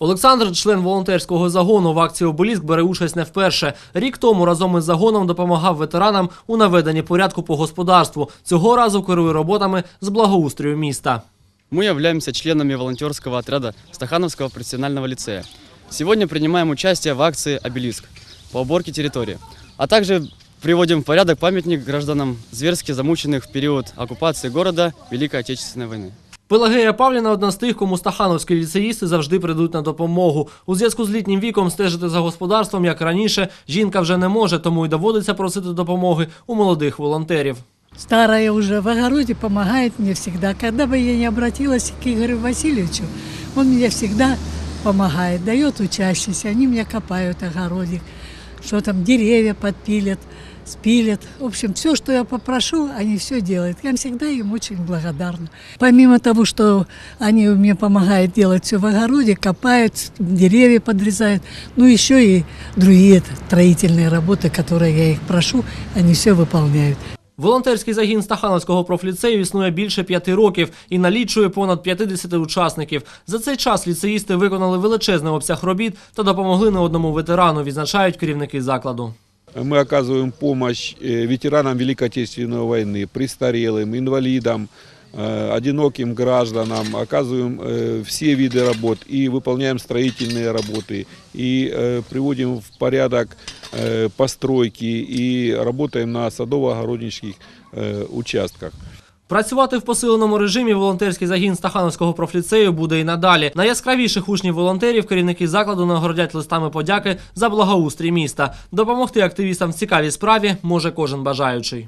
Олександр, член волонтерського загону в акції Обеліск, бере участь не вперше. Рік тому разом із загоном допомагав ветеранам у наведенні порядку по господарству. Цього разу керує роботами з благоустрою міста. Мы являемся членами волонтерского отряда Стахановского профессионального лицея. Сегодня принимаем участие в акции «Обелиск» по уборке территории, а также приводим в порядок памятник гражданам, зверски замученных в период оккупации города Великой Отечественной войны. Пелагея Павліна одна з тих, кому стахановські ліцеїсти завжди прийдуть на допомогу. У зв'язку з літнім віком стежити за господарством, як раніше, жінка вже не може, тому й доводиться просити допомоги у молодих волонтерів. Старая уже в огороде помогает мне всегда. Когда бы я не обратилась к Игорю Васильевичу, он мне всегда помогает, дает учащиеся. Они мне копают огородик, что там деревья подпилят, спилят. В общем, все, что я попрошу, они все делают. Я всегда им очень благодарна. Помимо того, что они мне помогают делать все в огороде, копают, деревья подрезают, ну еще и другие строительные работы, которые я их прошу, они все выполняют. Волонтерський загін Стахановського профліцею існує більше п'яти років і налічує понад 50 учасників. За цей час ліцеїсти виконали величезний обсяг робіт та допомогли не одному ветерану, відзначають керівники закладу. Мы оказываем помощь э, ветеранам Великой Отечественной войны, престарелым, инвалидам, э, одиноким гражданам, оказываем э, все виды работ и выполняем строительные работы, и э, приводим в порядок э, постройки, и работаем на садово-огороднических э, участках. Працювати в посиленому режимі волонтерський загін Стахановського профліцею буде і надалі. Найяскравіших учнів волонтерів керівники закладу нагородять листами подяки за благоустрій міста. Допомогти активістам в цікавій справі може кожен бажаючий.